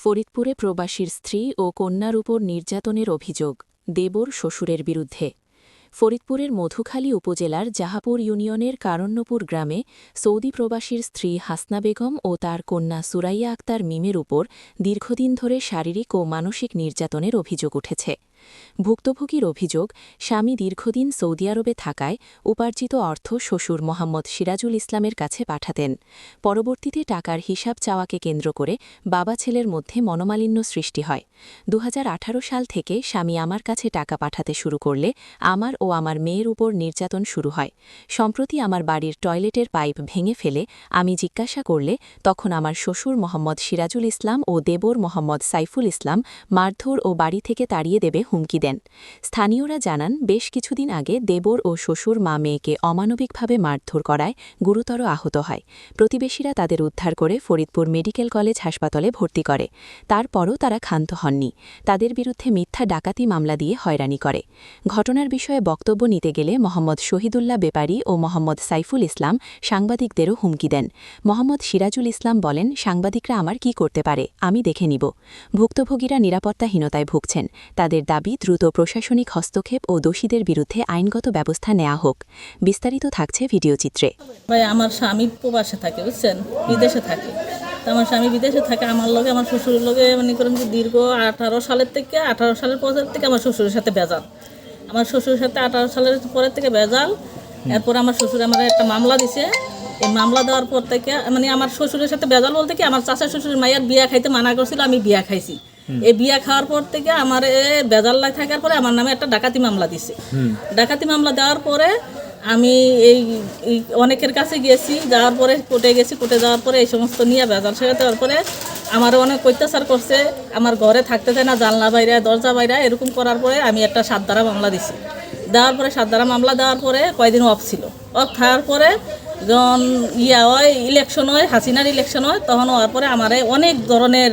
ফরিদপুরে প্রবাসীর স্ত্রী ও কন্যার উপর নির্যাতনের অভিযোগ, দেবর শ্বশুরের বিরুদ্ধে। ফরিদপুরের মধুখালী উপজেলার জাহাপুর ইউনিয়নের কারণ্যপুর গ্রামে সৌদি প্রবাসীর স্ত্রী হাসনা বেগম ও তার কন্যা সুরাইয়া আক্তার মিমের উপর দীর্ঘদিন ধরে শারীরিক ও মানসিক নির্যাতনের অভিযোগ উঠেছে। ভুক্তভোগীর অভিযোগ, স্বামী দীর্ঘদিন সৌদি আরবে থাকায় উপার্জিত অর্থ শ্বশুর মোহাম্মদ সিরাজুল ইসলামের কাছে পাঠাতেন। পরবর্তীতে টাকার হিসাব চাওয়াকে কেন্দ্র করে বাবা ছেলের মধ্যে মনোমালিন্য সৃষ্টি হয়। দু হাজার আঠারো সাল থেকে স্বামী আমার কাছে টাকা পাঠাতে শুরু করলে আমার ও আমার মেয়ের উপর নির্যাতন শুরু হয়। সম্প্রতি আমার বাড়ির টয়লেটের পাইপ ভেঙে ফেলে আমি জিজ্ঞাসা করলে তখন আমার শ্বশুর মোহাম্মদ সিরাজুল ইসলাম ও দেবর মোহাম্মদ সাইফুল ইসলাম মারধর ও বাড়ি থেকে তাড়িয়ে দেবে হুমকি দেন। স্থানীয়রা জানান, বেশ কিছুদিন আগে দেবর ও শ্বশুর মা মেয়েকে অমানবিকভাবে মারধর করায় গুরুতর আহত হয়। প্রতিবেশীরা তাদের উদ্ধার করে ফরিদপুর মেডিকেল কলেজ হাসপাতালে ভর্তি করে। তারপরও তারা ক্ষান্ত হননি। তাদের বিরুদ্ধে মিথ্যা ডাকাতি মামলা দিয়ে হয়রানি করে। ঘটনার বিষয়ে বক্তব্য নিতে গেলে মোহাম্মদ শহীদুল্লাহ বেপারি ও মোহাম্মদ সাইফুল ইসলাম সাংবাদিকদেরও হুমকি দেন। মোহাম্মদ সিরাজুল ইসলাম বলেন, সাংবাদিকরা আমার কি করতে পারে, আমি দেখে নিব। ভুক্তভোগীরা নিরাপত্তাহীনতায় ভুগছেন। তাদের দাবি দ্রুত প্রশাসনিক হস্তক্ষেপ ও দোষীদের বিরুদ্ধে আইনগত ব্যবস্থা নেওয়া হোক। বিস্তারিত থাকছে ভিডিওচিত্রে ভাই আমার স্বামী প্রবাসে থাকে বুঝছেন? বিদেশে থাকে। তো আমার স্বামী বিদেশে থাকে আমার লগে আমার শ্বশুরের লগে মনে করেন যে দীর্ঘ আঠারো সালের থেকে আঠারো সালের পর থেকে আমার শ্বশুরের সাথে বেজাল আমার শ্বশুরের সাথে আঠারো সালের পরের থেকে বেজাল এরপর আমার শ্বশুর আমার একটা মামলা দিছে। এই মামলা দেওয়ার পর থেকে মানে আমার শ্বশুরের সাথে বেজাল বলতে কি আমার চাচা শ্বশুরের মায়ের বিয়া খাইতে মানা করছিল আমি বিয়া খাইছি। এই বিয়া খাওয়ার পর থেকে আমার এ বেজাল লাই থাকার পরে আমার নামে একটা ডাকাতি মামলা দিছে। ডাকাতি মামলা দেওয়ার পরে আমি এই অনেকের কাছে গেছি যাওয়ার পরে কোর্টে গেছি কোর্টে যাওয়ার পরে এই সমস্ত নিয়ে বেজাল সেরে দেওয়ার পরে আমার অনেক অত্যাচার করছে আমার ঘরে থাকতে দেয় না জানলা বাইরে দরজা বাইরে এরকম করার পরে আমি একটা সাত দ্বারা মামলা দিছি। দেওয়ার পরে সাত দ্বারা মামলা দেওয়ার পরে কয়দিন অফ ছিল। অফ থাকার পরে যখন ইয়া হয় ইলেকশন হয় হাসিনার ইলেকশন হয় তখন হওয়ার পরে আমারে অনেক ধরনের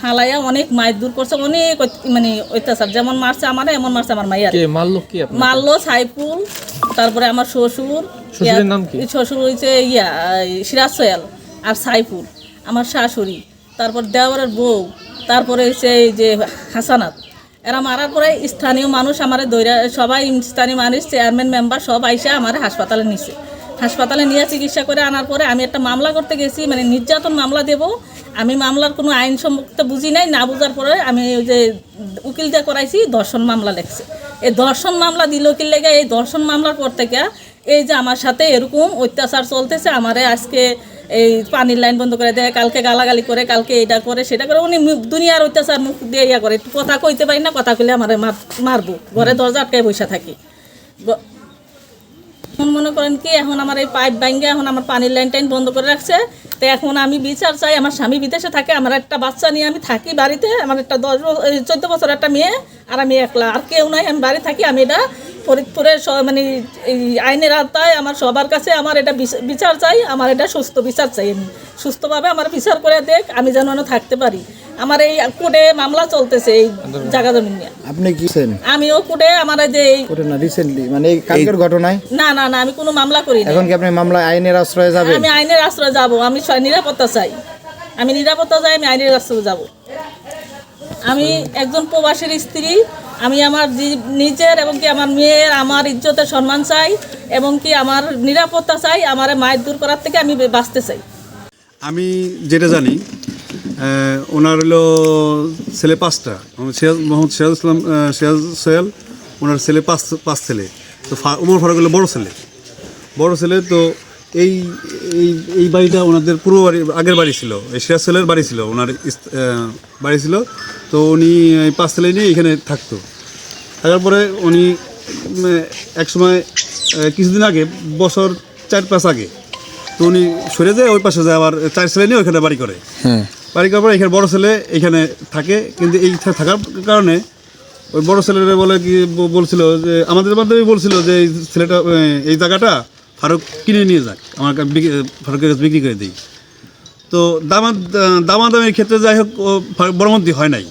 ফালাইয়া অনেক মায়ের দূর করছে অনেক মানে অত্যাচার। যেমন মারছে আমারে এমন মারছে আমার মাইয়ার। কে মারলো কি মারলো সাইফুল তারপরে আমার শ্বশুর নাম কি? শ্বশুর হয়েছে ইয়া সিরাজ সোয়াল আর সাইফুল আমার শাশুড়ি। তারপর দেওয়ারের বউ তারপরে হচ্ছে এই যে হাসানাত। এরা মারার পরে স্থানীয় মানুষ আমার দৈরা সবাই স্থানীয় মানুষ চেয়ারম্যান মেম্বার সব আইসা আমার হাসপাতালে নিছে। হাসপাতালে নিয়ে চিকিৎসা করে আনার পরে আমি একটা মামলা করতে গেছি মানে নির্যাতন মামলা দেব। আমি মামলার কোনো আইন সম্পর্কে বুঝি নাই, না বুঝার পরে আমি ওই যে উকিল দিয়ে করাইছি দর্শন মামলা লেখছে। এই দর্শন মামলা দিল কি লেগে, এই দর্শন মামলার পর থেকে এই যে আমার সাথে এরকম অত্যাচার চলতেছে, আমারে আজকে এই পানির লাইন বন্ধ করে দেয়, কালকে গালাগালি করে, কালকে এটা করে, সেটা করে উনি দুনিয়ার অত্যাচার মুখ দিয়ে ইয়া করে। কথা কইতে পারি না, কথা কইলে আমার মারবো। ঘরে দরজা আটকায় বসে থাকি। এখন মনে করেন কি, এখন আমার এই পাইপ ভাঙ্গে এখন আমার পানির লাইন টাইন বন্ধ করে রাখছে। তো এখন আমি বিচার চাই, আমার স্বামী বিদেশে থাকে, আমার একটা বাচ্চা নিয়ে আমি থাকি বাড়িতে, আমার একটা দশ চোদ্দ বছর একটা মেয়ে, আর আমি একলা, আর কেউ নাই, আমি বাড়ি থাকি, আমি এটা ফরিদপুরের মানে এই আইনের আওতায় আমার সবার কাছে আমার এটা বিচ- বিচার চাই, আমার এটা সুস্থ বিচার চাই আমি। সুস্থভাবে আমার বিচার করে দেখ, আমি যেন থাকতে পারি। আমার এই কোর্টে মামলা চলতেছে এই জায়গা জমি নিয়ে। আপনি কি আমিও কোর্টে আমার এই যে এই- ওটা না রিসেন্টলি মানে এই কালকের ঘটনায়? না না না আমি কোনো মামলা করি না এখন কি আপনি মামলা আইনের আশ্রয়ে যাবেন? আমি আইনের আশ্রয় যাব আমি নিরাপত্তা চাই। আমি নিরাপত্তা চাই আমি আইনের আশ্রয় যাব। আমি একজন প্রবাসীর স্ত্রী আমি আমার নিজের এবং কি আমার মেয়ের আমার ইজ্জতের সম্মান চাই এবং কি আমার নিরাপত্তা চাই আমার মায়ের দূর করার থেকে আমি বাঁচতে চাই। আমি যেটা জানি ওনার হলো ছেলে পাঁচটা। সিরাজ মোহাম্মদ সিরাজ ইসলাম সিরাজ সোহেল, ওনার ছেলে পাঁচ পাঁচ ছেলে। তো উমর ফারুক হলো বড় ছেলে। বড় ছেলে তো এই এই এই বাড়িটা ওনাদের পূর্ব বাড়ি, আগের বাড়ি ছিল। এই সিরাজ সোহেলের বাড়ি ছিল, ওনার বাড়ি ছিল। তো উনি এই পাঁচ ছেলে নিয়ে এখানে থাকতো। থাকার পরে উনি এক সময় কিছুদিন আগে, বছর চার পাঁচ আগে, তো উনি সরে যায়, ওই পাশে যায়, আবার চার ছেলে নিয়ে ওইখানে বাড়ি করে। বাড়ি পরে এখানে বড় ছেলে এখানে থাকে, কিন্তু এই থাকার কারণে ওই বড় ছেলেরা বলে কি বলছিল যে, আমাদের মাধ্যমে বলছিল যে, এই ছেলেটা এই জায়গাটা ফারুক কিনে নিয়ে যাক, আমার ফারুকের কাছে বিক্রি করে দিই। তো দামাদ দামাদামির ক্ষেত্রে যাই হোক বড়মন্ত্রী হয় নাই,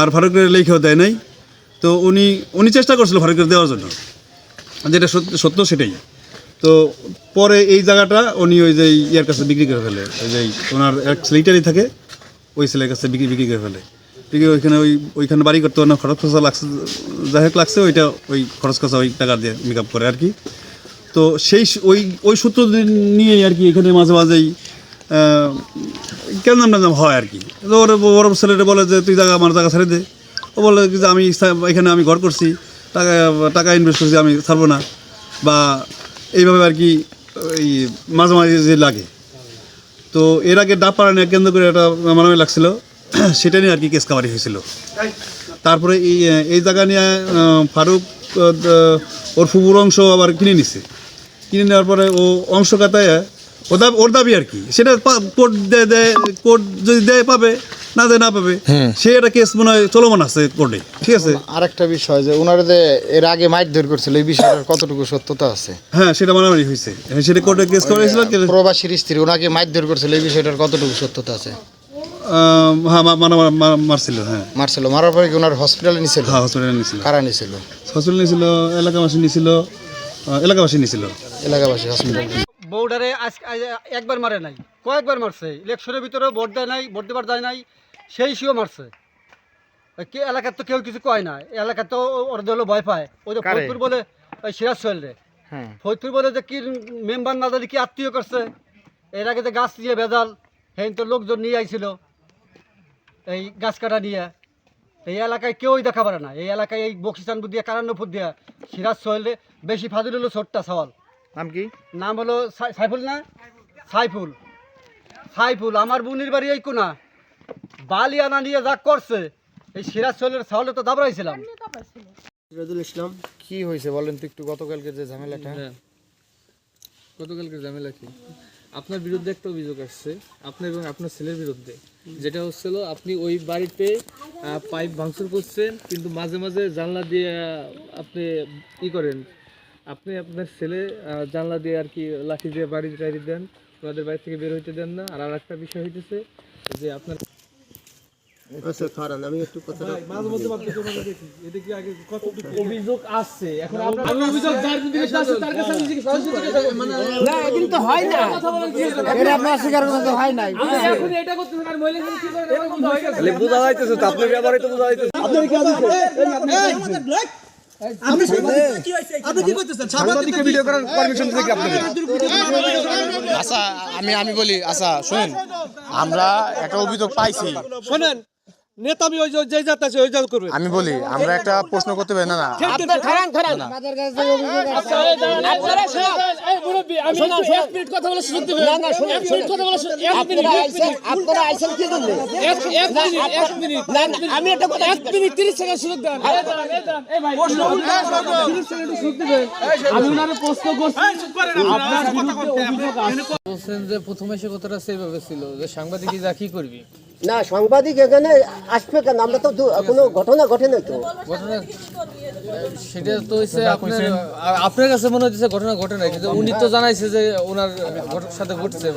আর ফারুকের লেখেও দেয় নাই। তো উনি উনি চেষ্টা করছিল ফারুকের দেওয়ার জন্য। যেটা সত্য সেটাই। তো পরে এই জায়গাটা উনি ওই যে ইয়ার কাছে বিক্রি করে ফেলে। ওই যে ওনার এক ছেলেটারই থাকে, ওই ছেলের কাছে বিক্রি বিক্রি করে ফেলে। বিক্রি ওইখানে ওই ওইখানে বাড়ি করতে অনেক খরচ খরচা লাগছে, যাই হোক লাগছে, ওইটা ওই খরচ খরচা ওই টাকা দিয়ে মেক আপ করে আর কি তো সেই ওই ওই সূত্র নিয়ে আর কি এখানে মাঝে মাঝেই কেন নাম হয় আর কি ওর বড় ছেলেটা বলে যে, তুই জায়গা আমার জায়গা ছেড়ে দে। ও বলে যে, আমি এখানে আমি ঘর করছি, টাকা টাকা ইনভেস্ট করছি, আমি ছাড়বো না। বা এইভাবে আর কি এই মাঝে মাঝে যে লাগে। তো এর আগে ডাব পাড়া কেন্দ্র করে একটা মারামারি লাগছিল, সেটা নিয়ে আর কি কেস কাবারি হয়েছিল। তারপরে এই এই জায়গা নিয়ে ফারুক ওর ফুপুর অংশ আবার কিনে নিছে। কিনে নেওয়ার পরে ও অংশ কাতায়, ও দাবি ওর দাবি আর কি, সেটা কোর্ট দেয় দেয় কোর্ট যদি দেয় পাবে না দেয় না পাবে সে একটা কেস মনে হয় চলমান আছে কোর্টে ঠিক আছে? আরেকটা বিষয় যে ওনারা যে এর আগে মাইট ধর করছিল এই বিষয়টার কতটুকু সত্যতা আছে? হ্যাঁ সেটা মারামারি হয়েছে। সেটা কোর্টে কেস করা হয়েছিল প্রবাসীর স্ত্রী ওনাকে মাইট ধর করছিল এই বিষয়টার কতটুকু সত্যতা আছে? হ্যাঁ মা- মারা মারা- মারছিল হ্যাঁ। মারছিল মারার পরে ওনার হসপিটালে নিছিল? হ্যাঁ হসপিটালে নিয়েছিল কারা নিছিল? হসপিটাল নিয়েছিল এলাকাবাসী নিয়েছিল আহ, এলাকাবাসী নিয়েছিল এলাকাবাসী হসপিটাল বউডারে আজ আজ- একবার মারে নাই কয়েকবার মারছে ইলেকশনের ভিতরে ভোট দেয় নাই ভোট দেবার যায় নাই সেই সিও মারছে। কে এলাকার তো কেউ কিছু কয় না। এলাকার তো ওর দল ভয় পায়। ওই যে? ফরিদপুর বলে ওই সিরাজ সোহেল রে। হ্যাঁ। ফরিদপুর বলে যে কি মেম্বার না জানি কি আত্মীয় করছে। এর আগে যে গাছ দিয়ে বেজাল হেন তো লোকজন নিয়ে আইছিল। এই গাছ কাটা নিয়ে। এই এলাকায় কেউই দেখা পারে না। এই এলাকায় এই বক্সিস্তানপুর দিয়ে কারান্নপুর দিয়ে সিরাজ সোহেল রে বেশি ফাজিল হলো ছোট্টা সওয়াল। নাম কি? নাম হলো সাইফুল না? সাইফুল। সাইফুল আমার বোনের বাড়ি এই কোনা। বালি আনা নিয়ে যা করছে এই সিরাজ তো দাবড়াইছিলাম। সিরাজুল ইসলাম কি হয়েছে বলেন তো একটু গতকালকে যে ঝামেলাটা? হ্যাঁ গতকালকে ঝামেলা কি? আপনার বিরুদ্ধে একটা অভিযোগ আসছে আপনার এবং আপনার ছেলের বিরুদ্ধে। যেটা হচ্ছিল আপনি ওই বাড়িতে পাইপ ভাঙচুর করছেন কিন্তু মাঝে মাঝে জানলা দিয়ে আপনি ই করেন। আপনি আপনার ছেলে জানলা দিয়ে আর কি লাঠি দিয়ে বাড়ি টাড়ি দেন ওনাদের বাড়ি থেকে বের হইতে দেন না। আর আর একটা বিষয় হইতেছে যে আপনার আচ্ছা আমি একটু কথা অভিযোগ আসছে এখন আপনার আমি অভিযোগ যার বিরুদ্ধে আসছে তার কাছে আমি সরাসরি জিজ্ঞেস না এদিন তো হয় না। কথা বলেন কি হয়েছে? এটা আপনার স্বীকার করতে হয় নাই। আমি এখন এটা করতেছেন আর মহিলা কি করে এরকম হয়ে গেছে আচ্ছা আমি আমি বলি আচ্ছা শুনুন। আমরা একটা অভিযোগ পাইছি। শোনেন নেতা আমি ওই যে যাত্রা ওই যা করবে। আমি বলি আমরা একটা প্রশ্ন করতে পারি না না। আপনার খারান খারান। আমাদের কাছে অভিযোগ আছে। আপনারা সব এই মুরব্বি আমি এক মিনিট কথা বলে সুযোগ দিবেন না না শুনুন এক মিনিট কথা বলে সুযোগ এক মিনিট আপনারা আইছেন কি জন্য? এক এক মিনিট এক মিনিট। না না আমি একটা কথা এক মিনিট 30 সেকেন্ড সুযোগ দেন এই দাঁড়ান এই দাঁড়ান। এই ভাই প্রশ্ন উল্টা 30 সেকেন্ড সুযোগ দিবেন আমি উনারে প্রশ্ন করছি। আপনার বিরুদ্ধে অভিযোগ আসছে বলছেন যে প্রথম এসে কথাটা সেভাবে ছিল যে সাংবাদিক যা কি করবি? না, সাংবাদিক এখানে আসবে কেন? আমরা তো কোনো ঘটনা ঘটে নাই তো। সেটা তো হচ্ছে আপনার আপনার কাছে মনে হচ্ছে ঘটনা ঘটে নাই, কিন্তু উনি তো জানাইছে যে ওনার সাথে ঘটছে